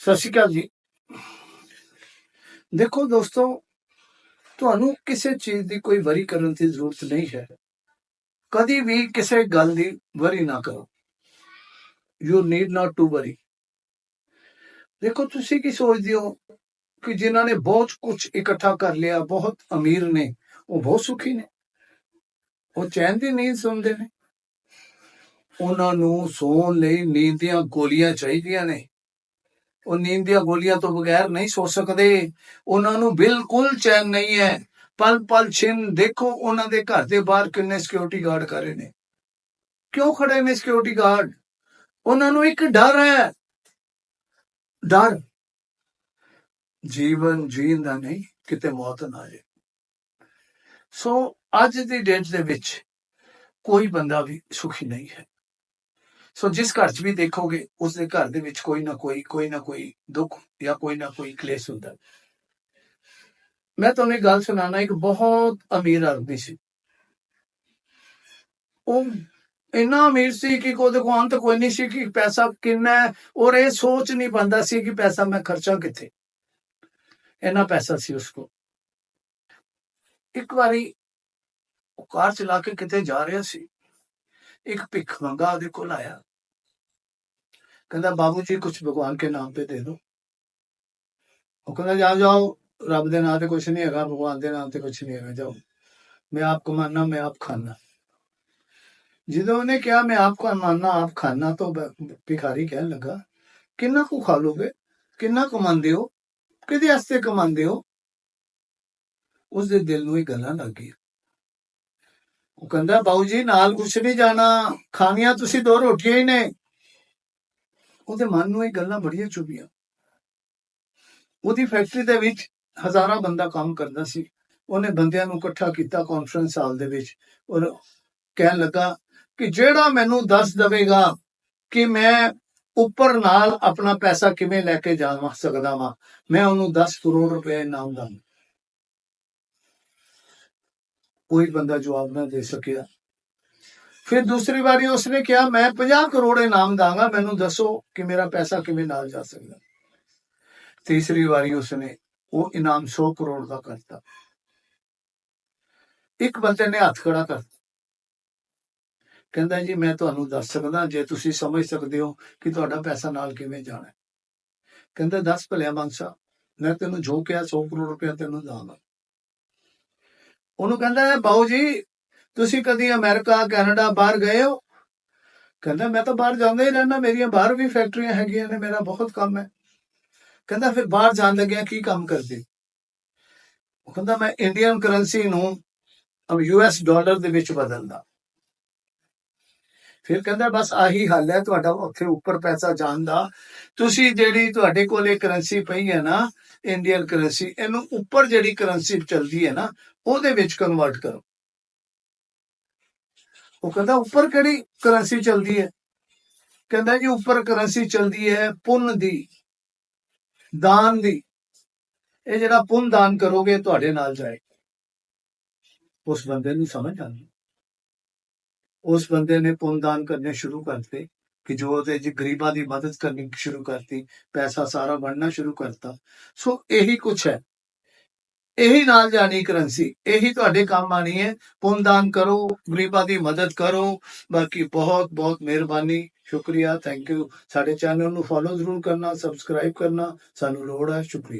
ਸਤਿ ਸ਼੍ਰੀ ਅਕਾਲ ਜੀ। ਦੇਖੋ ਦੋਸਤੋ, ਤੁਹਾਨੂੰ ਕਿਸੇ ਚੀਜ਼ ਦੀ ਕੋਈ ਵਰੀ ਕਰਨ ਦੀ ਜ਼ਰੂਰਤ ਨਹੀਂ ਹੈ। ਕਦੀ ਵੀ ਕਿਸੇ ਗੱਲ ਦੀ ਵਰੀ ਨਾ ਕਰੋ। You need not to worry ਦੇਖੋ, ਤੁਸੀਂ ਕੀ ਸੋਚਦੇ ਹੋ ਕਿ ਜਿਨ੍ਹਾਂ ਨੇ ਬਹੁਤ ਕੁਝ ਇਕੱਠਾ ਕਰ ਲਿਆ, ਬਹੁਤ ਅਮੀਰ ਨੇ, ਉਹ ਬਹੁਤ ਸੁਖੀ ਨੇ? ਉਹ ਚੈਨ ਦੀ ਨੀਂਦ ਸੁਣਦੇ ਨੇ? ਉਹਨਾਂ ਨੂੰ ਸੌਣ ਲਈ ਨੀਂਦ ਦੀਆਂ ਗੋਲੀਆਂ ਚਾਹੀਦੀਆਂ ਨੇ। ਉਹ ਨੀਂਦ ਦੀਆਂ ਗੋਲੀਆਂ ਤੋਂ ਬਗੈਰ ਨਹੀਂ ਸੋ ਸਕਦੇ। ਉਹਨਾਂ ਨੂੰ ਬਿਲਕੁਲ ਚੈਨ ਨਹੀਂ ਹੈ। ਪਲ ਪਲ ਛਿਨ, ਦੇਖੋ ਉਹਨਾਂ ਦੇ ਘਰ ਦੇ ਬਾਹਰ ਕਿੰਨੇ ਸਿਕਿਉਰਿਟੀ ਗਾਰਡ ਖੜੇ ਨੇ। ਕਿਉਂ ਖੜੇ ਨੇ ਸਿਕਿਉਰਿਟੀ ਗਾਰਡ ਉਹਨਾਂ ਨੂੰ ਇੱਕ ਡਰ ਹੈ। ਡਰ। ਜੀਵਨ ਜੀਣ ਦਾ ਨਹੀਂ, ਕਿਤੇ ਮੌਤ ਨਾ ਆ ਜਾਏ। ਸੋ ਅੱਜ ਦੀ ਡੇਟ ਦੇ ਵਿੱਚ ਕੋਈ ਬੰਦਾ ਵੀ ਸੁਖੀ ਨਹੀਂ ਹੈ। ਸੋ ਜਿਸ ਘਰ 'ਚ ਵੀ ਦੇਖੋਗੇ ਉਸ ਦੇ ਘਰ ਦੇ ਵਿੱਚ ਕੋਈ ਨਾ ਕੋਈ ਕੋਈ ਨਾ ਕੋਈ ਦੁੱਖ ਜਾਂ ਕੋਈ ਨਾ ਕੋਈ ਕਲੇਸ਼ ਹੁੰਦਾ। ਮੈਂ ਤੁਹਾਨੂੰ ਇੱਕ ਗੱਲ ਸੁਣਾਣਾ ਇੱਕ ਬਹੁਤ ਅਮੀਰ ਆਦਮੀ ਸੀ। ਉਹ ਇੰਨਾ ਅਮੀਰ ਸੀ ਕਿ ਉਹਦੇ ਕੋਲ ਅੰਤ ਕੋਈ ਨਹੀਂ ਸੀ ਕਿ ਪੈਸਾ ਕਿੰਨਾ ਹੈ, ਔਰ ਇਹ ਸੋਚ ਨਹੀਂ ਪਾਉਂਦਾ ਸੀ ਕਿ ਪੈਸਾ ਮੈਂ ਖਰਚਾਂ ਕਿੱਥੇ। ਇੰਨਾ ਪੈਸਾ ਸੀ ਉਸ ਕੋਲ। ਇੱਕ ਵਾਰੀ ਉਹ ਕਾਰ ਚਲਾ ਕੇ ਕਿਤੇ ਜਾ ਰਿਹਾ ਸੀ। ਇੱਕ ਭਿੱਖ ਮੰਗਾ ਉਹਦੇ ਕੋਲ ਆਇਆ। ਕਹਿੰਦਾ, ਬਾਬੂ ਜੀ ਕੁਝ ਭਗਵਾਨ ਕੇ ਨਾਮ ਤੇ ਦੇ ਦੋ। ਉਹ ਕਹਿੰਦਾ, ਜਾ ਜਾਓ, ਰੱਬ ਦੇ ਨਾਮ ਤੇ ਕੁਝ ਨਹੀਂ ਹੈਗਾ, ਭਗਵਾਨ ਦੇ ਨਾਮ ਤੇ ਕੁਝ ਨਹੀਂ ਹੈਗਾ, ਜਾਓ। ਮੈਂ ਆਪ ਕੋ ਮਾਨਣਾ ਮੈਂ ਆਪ ਖਾਨਾ। ਜਦੋਂ ਉਹਨੇ ਕਿਹਾ, ਮੈਂ ਆਪ ਕੋ ਮਾਨਣਾ ਆਪ ਖਾਨਾ, ਤੋਂ ਭਿਖਾਰੀ ਕਹਿਣ ਲੱਗਾ, ਕਿੰਨਾ ਕੁ ਖਾ ਲੋਗੇ ਕਿੰਨਾ ਕਮਾਉਂਦੇ ਹੋ? ਕਿਹਦੇ ਵਾਸਤੇ ਕਮਾਉਂਦੇ ਹੋ? ਉਸ ਦੇ ਦਿਲ ਨੂੰ ਇਹ ਗੱਲਾਂ ਲੱਗ ਗਈਆਂ। ਉਹ ਕਹਿੰਦਾ ਬਾਉ ਜੀ, ਨਾਲ ਕੁਛ ਨਹੀਂ ਜਾਣਾ। ਖਾਣੀਆਂ ਤੁਸੀਂ ਦੋ ਰੋਟੀਆਂ ਹੀ ਨੇ। ਉਹਦੇ ਮਨ ਨੂੰ ਇਹ ਗੱਲਾਂ ਬੜੀਆਂ ਚੁਭੀਆਂ। ਉਹਦੀ ਫੈਕਟਰੀ ਦੇ ਵਿੱਚ ਹਜ਼ਾਰਾਂ ਬੰਦਾ ਕੰਮ ਕਰਦਾ ਸੀ। ਉਹਨੇ ਬੰਦਿਆਂ ਨੂੰ ਇਕੱਠਾ ਕੀਤਾ ਕਾਨਫਰੰਸ ਹਾਲ ਦੇ ਵਿੱਚ ਔਰ ਕਹਿਣ ਲੱਗਾ ਕਿ ਜਿਹੜਾ ਮੈਨੂੰ ਦੱਸ ਦੇਵੇਗਾ ਕਿ ਮੈਂ ਉੱਪਰ ਨਾਲ ਆਪਣਾ ਪੈਸਾ ਕਿਵੇਂ ਲੈ ਕੇ ਜਾ ਸਕਦਾ ਵਾਂ, ਮੈਂ ਉਹਨੂੰ 10 ਕਰੋੜ ਰੁਪਏ ਇਨਾਮ ਦਾਂ ਕੋਈ ਬੰਦਾ ਜਵਾਬ ਨਾ ਦੇ ਸਕਿਆ। ਫਿਰ ਦੂਸਰੀ ਵਾਰੀ ਉਸਨੇ ਕਿਹਾ, ਮੈਂ 50 ਕਰੋੜ ਇਨਾਮ ਦਾਂਗਾ, ਮੈਨੂੰ ਦੱਸੋ ਕਿ ਮੇਰਾ ਪੈਸਾ ਕਿਵੇਂ ਨਾਲ ਜਾ ਸਕਦਾ? ਤੀਸਰੀ ਵਾਰੀ ਉਸਨੇ ਉਹ ਇਨਾਮ 100 ਕਰੋੜ ਦਾ ਕਰਤਾ ਇੱਕ ਬੰਦੇ ਨੇ ਹੱਥ ਖੜਾ ਕਰਤਾ ਕਹਿੰਦਾ, ਜੀ, ਮੈਂ ਤੁਹਾਨੂੰ ਦੱਸ ਸਕਦਾ, ਜੇ ਤੁਸੀਂ ਸਮਝ ਸਕਦੇ ਹੋ ਕਿ ਤੁਹਾਡਾ ਪੈਸਾ ਨਾਲ ਕਿਵੇਂ ਜਾਣਾ ਕਹਿੰਦਾ, ਦੱਸ ਭਲਿਆ ਮਾਨਸਾ ਮੈਂ ਤੈਨੂੰ ਜੋ ਕਿਹਾ 100 ਕਰੋੜ ਰੁਪਏ ਤੈਨੂੰ ਦਾਂਗਾ। ਉਹਨੂੰ ਕਹਿੰਦਾ ਹੈ ਬਾਊ ਜੀ ਤੁਸੀਂ ਕਦੀ ਅਮਰੀਕਾ, ਕੈਨੇਡਾ ਬਾਹਰ ਗਏ ਹੋ? ਕਹਿੰਦਾ, ਮੈਂ ਤਾਂ ਬਾਹਰ ਜਾਂਦਾ ਹੀ ਰਹਿਣਾ ਮੇਰੀਆਂ ਬਾਹਰ ਵੀ ਫੈਕਟਰੀਆਂ ਹੈਗੀਆਂ ਨੇ, ਮੇਰਾ ਬਹੁਤ ਕੰਮ ਹੈ। ਕਹਿੰਦਾ, ਫਿਰ ਬਾਹਰ ਜਾਣ ਲੱਗਿਆ ਕੀ ਕੰਮ ਕਰਦੇ? ਉਹ ਕਹਿੰਦਾ, ਮੈਂ ਇੰਡੀਅਨ ਕਰੰਸੀ ਨੂੰ ਯੂਐਸ ਡਾਲਰ ਦੇ ਵਿੱਚ ਬਦਲਦਾ। ਫਿਰ ਕਹਿੰਦਾ, ਬਸ ਆਹੀ ਹੱਲ ਹੈ, ਤੁਹਾਡਾ ਉੱਥੇ ਉੱਪਰ ਪੈਸਾ ਜਾਣ ਦਾ। ਤੁਸੀਂ ਜਿਹੜੀ ਤੁਹਾਡੇ ਕੋਲ ਇਹ ਕਰੰਸੀ ਪਈ ਹੈ ਨਾ ਇੰਡੀਅਨ ਕਰੰਸੀ ਇਹਨੂੰ ਉੱਪਰ ਜਿਹੜੀ ਕਰੰਸੀ ਚੱਲਦੀ ਹੈ ਨਾ, ਉਹਦੇ ਵਿੱਚ ਕਨਵਰਟ ਕਰੋ। ਉਹ ਕਹਿੰਦਾ, ਉੱਪਰ ਕਿਹੜੀ ਕਰੰਸੀ ਚੱਲਦੀ ਹੈ? ਕਹਿੰਦਾ ਜੀ, ਉੱਪਰ ਕਰੰਸੀ ਚੱਲਦੀ ਹੈ ਪੁੰਨ ਦੀ, ਦਾਨ ਦੀ। ਇਹ ਜਿਹੜਾ ਪੁੰਨ ਦਾਨ ਕਰੋਗੇ ਤੁਹਾਡੇ ਨਾਲ ਜਾਏ ਉਸ ਬੰਦੇ ਨੂੰ ਸਮਝ ਆਉਂਦੀ ਉਸ ਬੰਦੇ ਨੇ ਪੁੰਨ ਦਾਨ ਕਰਨੇ ਸ਼ੁਰੂ ਕਰਤੇ ਕਿ ਜੋ ਉਹਦੇ ਜੀ ਗਰੀਬਾਂ ਦੀ ਮਦਦ ਕਰਨੀ ਸ਼ੁਰੂ ਕਰਤੀ, ਪੈਸਾ ਸਾਰਾ ਬਣਨਾ ਸ਼ੁਰੂ ਕਰਤਾ। ਸੋ ਇਹੀ ਕੁਛ ਹੈ। ਇਹੀ ਨਾਲ ਜਾਣੀ ਕਰੰਸੀ ਇਹੀ ਤੁਹਾਡੇ ਕੰਮ ਆਣੀ ਹੈ। ਪੁੰਨ ਦਾਨ ਕਰੋ, ਗਰੀਬਾਂ ਦੀ ਮਦਦ ਕਰੋ। ਬਾਕੀ ਬਹੁਤ ਬਹੁਤ ਮਿਹਰਬਾਨੀ। ਸ਼ੁਕਰੀਆ ਥੈਂਕ ਯੂ ਸਾਡੇ ਚੈਨਲ ਨੂੰ ਫੋਲੋ ਜ਼ਰੂਰ ਕਰਨਾ ਸਬਸਕ੍ਰਾਈਬ ਕਰਨਾ। ਸਾਨੂੰ ਲੋੜ ਹੈ, ਸ਼ੁਕਰੀਆ।